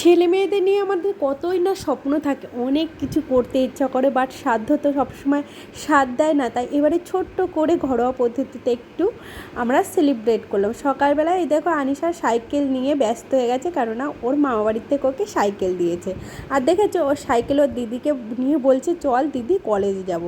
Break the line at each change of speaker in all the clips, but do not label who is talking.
ছেলে মেয়েদের নিয়ে আমাদের কতই না স্বপ্ন থাকে। অনেক কিছু করতে ইচ্ছা করে বাট সাধ্য তো সবসময় সাথ দেয় না। তাই এবারে ছোট্ট করে ঘরোয়া পদ্ধতিতে একটু আমরা সেলিব্রেট করলাম। সকালবেলায় এই দেখো আনিশা সাইকেল নিয়ে ব্যস্ত হয়ে গেছে, কেননা ওর মামা বাড়ির থেকে ওকে সাইকেল দিয়েছে। আর দেখেছ, ওর সাইকেল ওর দিদিকে নিয়ে বলছে, চল দিদি কলেজে যাব।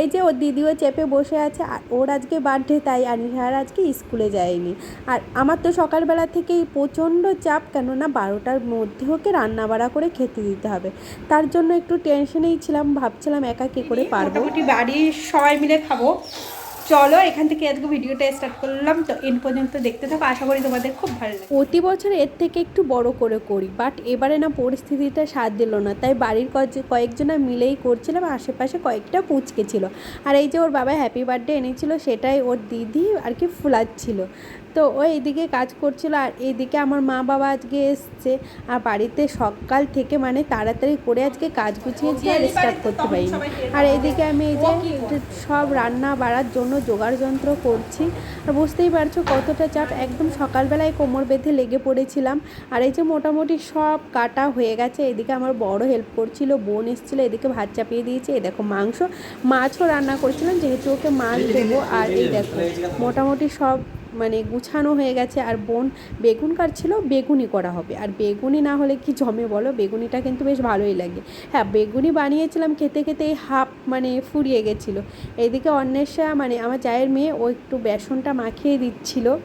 এই যে ওর দিদিও চেপে বসে আছে, আর ওর আজকে বার্থডে তাই আনিশার আজকে স্কুলে যায়নি। আর আমার তো সকালবেলা থেকেই প্রচণ্ড চাপ, কেননা বারোটার মধ্যে ওকে রান্না বাড়া করে খেতে দিতে হবে। তার জন্য একটু টেনশনেই ছিলাম ভাবছিলাম একা কী করে পারব।
মোটামুটি বাড়ির সবাই মিলে খাব। চলো এখান থেকে আজকে ভিডিওটা স্টার্ট করলাম। তো এন পর্যন্ত দেখতে থাকো। আশা করি তোমাদের খুব ভালো লাগবে।
প্রতি বছর এর থেকে একটু বড় করে করি বাট এবারে না পরিস্থিতিটা সাথ দিল না। তাই বাড়ির কয়েক- কয়েকজনা মিলেই করছিলাম। আশেপাশে কয়েকটা পুচকে ছিল। আর এই যে ওর বাবা হ্যাপি বার্থডে এনেছিল সেটাই ওর দিদি আর কি ফুলাচ্ছিল। তো ও এইদিকে কাজ করছিল আর এইদিকে আমার মা বাবা আজকে এসছে। আর বাড়িতে সকাল থেকে মানে তাড়াতাড়ি করে আজকে কাজ গুছিয়েছি আর স্টার্ট করতে পারিনি। আর এইদিকে আমি এই যে সব রান্না বাড়ার জন্য জোগাড় যন্ত্র করছি। আর বুঝতেই পারছ কতটা চাপ। একদম সকালবেলায় কোমর বেঁধে লেগে পড়েছিলাম। আর এই যে মোটামুটি সব কাটা হয়ে গেছে। এদিকে আমার বড় হেল্প করছিল, বোন এসেছিল, এদিকে ভাত চাপিয়ে দিয়েছে। এই দেখো মাংস, মাছও রান্না করছিলাম, যেহেতু ওকে মাছ দেবো। আর এই দেখো, মোটামুটি সব মানে গুছানো হয়ে গেছে আর বোন বেগুন কাটছিল বেগুনি করা হবে। আর বেগুনি না হলে কি জমে বলো? বেগুনিটা কিন্তু বেশ ভালোই লাগে। হ্যাঁ বেগুনি বানিয়েছিলাম, খেতে খেতে হাফ মানে ফুরিয়ে গেছিল। এদিকে অন্বেষা মানে আমার চায়ের মেয়ে, ও একটু বেসনটা মাখিয়ে দিচ্ছিল।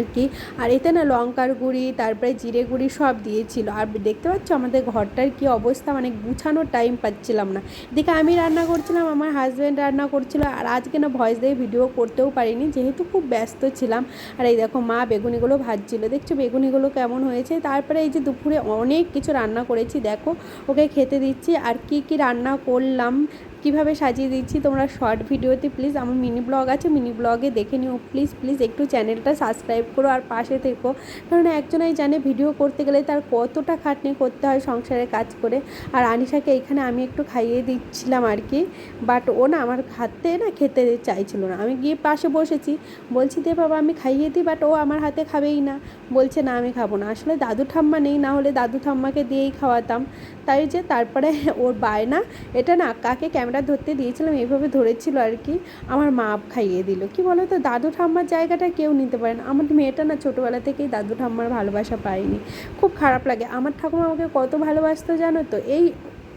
আর কি আর এতে না লঙ্কার গুঁড়ি, তারপরে জিরে গুঁড়ি সব দিয়েছিল। আর দেখতে পাচ্ছ আমাদের ঘরটার কি অবস্থা মানে গুছানোর টাইম পাচ্ছিলাম না। এদিকে আমি রান্না করছিলাম, আমার হাজব্যান্ড রান্না করছিল, আর আজকে না ভয়েস দিয়ে ভিডিও করতেও পারিনি, যেহেতু খুব ব্যস্ত ছিলাম। আর এই দেখো মা বেগুনিগুলো ভাজছিল। দেখছ বেগুনিগুলো কেমন হয়েছে? তারপরে এই যে দুপুরে অনেক কিছু রান্না করেছি, দেখো, ওকে খেতে দিচ্ছি। আর কি কি রান্না করলাম কীভাবে সাজিয়ে দিচ্ছি তোমরা শর্ট ভিডিওতে প্লিজ আমার মিনি ব্লগ আছে মিনি ব্লগে দেখে নিও প্লিজ প্লিজ একটু চ্যানেলটা সাবস্ক্রাইব করো আর পাশে থেকো। কারণ একজনাই জানে ভিডিও করতে গেলে তার কতটা খাটনি করতে হয় সংসারে কাজ করে। আর আনিশাকে এখানে আমি একটু খাইয়ে দিচ্ছিলাম আর কি। বাট ও না আমার হাতে না খেতে চাইছিল না। আমি গিয়ে পাশে বসেছি। বলছি, দে বাবা, আমি খাইয়ে দিই বাট ও আমার হাতে খাবেই না। বলছে, না, আমি খাব না। আসলে দাদু ঠাম্মা নেই, না হলে দাদু ঠাম্মাকে দিয়েই খাওয়াতাম। তাই যে তারপরে ওর বায়না, এটা না, কাকে ক্যামেরা ধরতে দিয়েছিলাম এইভাবে ধরেছিল আর কি। আমার মা খাইয়ে দিল। কি বলো তো দাদু ঠাম্মার জায়গাটা কেউ নিতে পারে না। আমার মেয়েটা না ছোটোবেলা থেকেই দাদু ঠাম্মার ভালোবাসা পায়নি। খুব খারাপ লাগে। আমার ঠাকুমা আমাকে কত ভালোবাসতো জানো তো? এই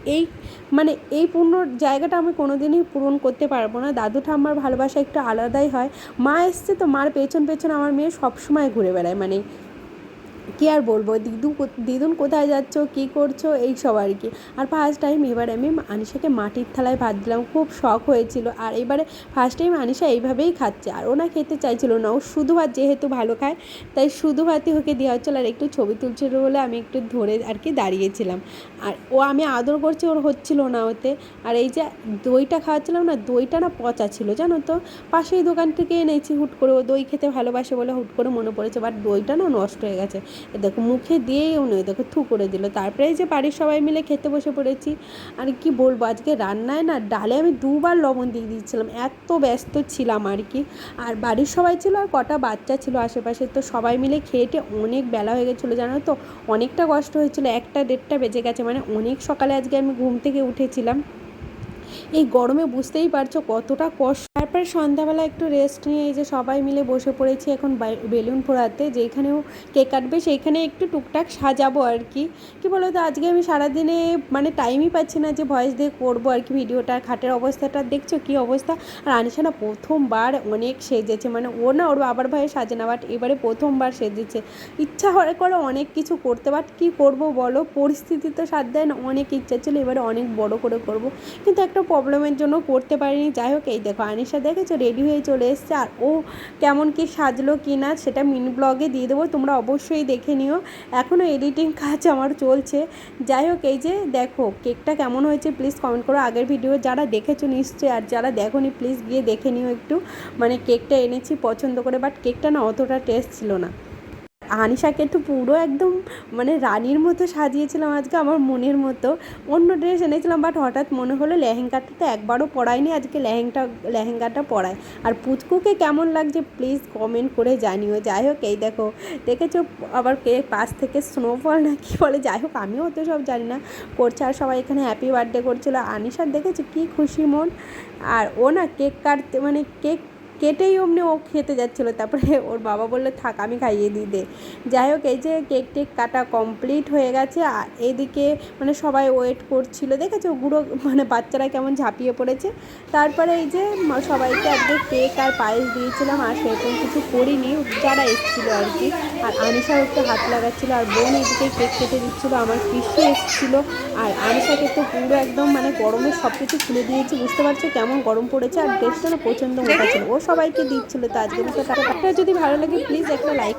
এই মানে এই পূর্ণ জায়গাটা আমি কোনোদিনই পূরণ করতে পারব না। দাদু ঠাম্মার ভালোবাসা একটু আলাদাই হয়। মা এসছে তো, মার পেছন পেছন আমার মেয়ে সবসময় ঘুরে বেড়ায়। মানে কি আর বলব? দিদু দিদুন কোথায় যাচ্ছ? কী করছ? এই সব আর কি। আর ফার্স্ট টাইম এবার আমি আনিশাকে মাটির থালায় ভাত দিলাম। খুব শখ হয়েছিল। আর এবারে ফার্স্ট টাইম আনিশা এইভাবেই খাচ্ছে। আর ওনা খেতে চাইছিল না। ও শুধু ভাত যেহেতু ভালো খায়, তাই শুধু ভাতই ওকে দেওয়া হচ্ছিল। আর একটু ছবি তুলছিল বলে আমি একটু ধরে আর কি দাঁড়িয়েছিলাম। আর ও আমি আদর করছি, ওর হচ্ছিল না ওতে। আর এই যে দইটা খাওয়াচ্ছিলাম না, দইটা না পচা ছিল, জানো তো? পাশেই দোকান থেকে এনেছি হুট করে। ও দই খেতে ভালোবাসে বলে হুট করে মনে পড়েছে। বাট দইটা না নষ্ট হয়ে গেছে। দেখো মুখে দিয়েও নয়, দেখো থু করে দিল। তারপরে যে বাড়ির সবাই মিলে খেতে বসে পড়েছি। আর কি বলব, আজকে রান্নায় না ডালে আমি দুবার লবণ দিয়ে দিয়েছিলাম, এত ব্যস্ত ছিলাম আর কি। আর বাড়ির সবাই ছিল আর কটা বাচ্চা ছিল আশেপাশে, তো সবাই মিলে খেয়েটে অনেক বেলা হয়ে গেছিল, জানো তো? অনেকটা কষ্ট হয়েছিল, একটা দেড়টা বেজে গেছে মানে অনেক সকালে আজকে আমি ঘুম থেকে উঠেছিলাম। এই গরমে বুঝতেই পারছ কতটা কষ্ট তারপরে সন্ধ্যাবেলা একটু রেস্ট নিয়ে এই যে সবাই মিলে বসে পড়েছি এখন বেলুন ফোড়াতে যেখানেও কেক কাটবে সেইখানে একটু টুকটাক সাজাবো আর কি। কি বলো তো আজকে আমি সারাদিনে মানে টাইমই পাচ্ছি না যে ভয়েস দিয়ে করব আর কি, ভিডিওটা, খাটের অবস্থাটা, দেখছ কি অবস্থা? আর আনিশা না প্রথমবার অনেক সেজেছে মানে ও না ওর বাবার ভাইয়ে সাজে না বাট এবারে প্রথমবার সেজেছে। ইচ্ছা হয় করে অনেক কিছু করতে বাট কী করব বলো? পরিস্থিতি তো সাথ দেয় না, অনেক ইচ্ছা ছিল, এবারে অনেক বড় করে করব। কিন্তু একটা প্রবলেমের জন্য করতে পারিনি। যাই হোক, এই দেখো আনিশা দেখেছ রেডি হয়ে চলে এসছে। আর ও কেমন কি সাজলো কি না সেটা মিনি ব্লগে দিয়ে দেবো। তোমরা অবশ্যই দেখে নিও। এখনও এডিটিং কাজ আমার চলছে। যাই হোক, এই যে দেখো কেকটা কেমন হয়েছে প্লিজ কমেন্ট করো। আগের ভিডিও যারা দেখেছ নিশ্চয়ই, আর যারা দেখোনি প্লিজ গিয়ে দেখে নিও একটু। মানে কেকটা এনেছি পছন্দ করে বাট কেকটা না অতটা টেস্ট ছিল না। আনিশাকে তো পুরো একদম মানে রানীর মতো সাজিয়েছিলাম আজকে, আমার মনের মতো। অন্য ড্রেস এনেছিলাম বাট হঠাৎ মনে হলো লেহেঙ্গাটা তো একবারও পরাইনি, আজকে লেহেঙ্গা, লেহেঙ্গাটা পরায় আর পুচকুকে কেমন লাগছে প্লিজ কমেন্ট করে জানিও। যাই হোক, এই দেখো, দেখেছ আবার কে পাশ থেকে স্নোফল না কি বলে? যাই হোক, আমিও অত সব জানি না। করছে আর সবাই এখানে হ্যাপি বার্থডে করছিল। আনিশার দেখেছ কি খুশি মন? আর ও না কেক কাটতে মানে কেক কেটেই অমনি ও খেতে যাচ্ছিল। তারপরে ওর বাবা বলল, থাক, আমি খাইয়ে দিই দে। যাই হোক, এই যে কেক টেক কাটা কমপ্লিট হয়ে গেছে। আর এদিকে মানে সবাই ওয়েট করছিল। দেখেছ, গুঁড়ো মানে বাচ্চারা কেমন ঝাঁপিয়ে পড়েছে। তারপরে এই যে সবাইকে আজকে কেক আর পায়েস দিয়েছিলাম। আর সেরকম কিছু করিনি। যারা এসেছিল আর কি। আর আনিশাও একটু হাত লাগাচ্ছিলো। আর বোন এদিকে কেক কেটে দিচ্ছিল। আমার পিসি এসেছিল। আর আনিশাকে তো পুরো একদম মানে গরমে সব কিছু খুলে দিয়েছি। বুঝতে পারছ কেমন গরম পড়েছে? আর ড্রেসটা না প্রচণ্ড মোটা ছিল। ও সবাইকে দিচ্ছিল তো আজকে যদি ভালো লাগে প্লিজ একটা লাইক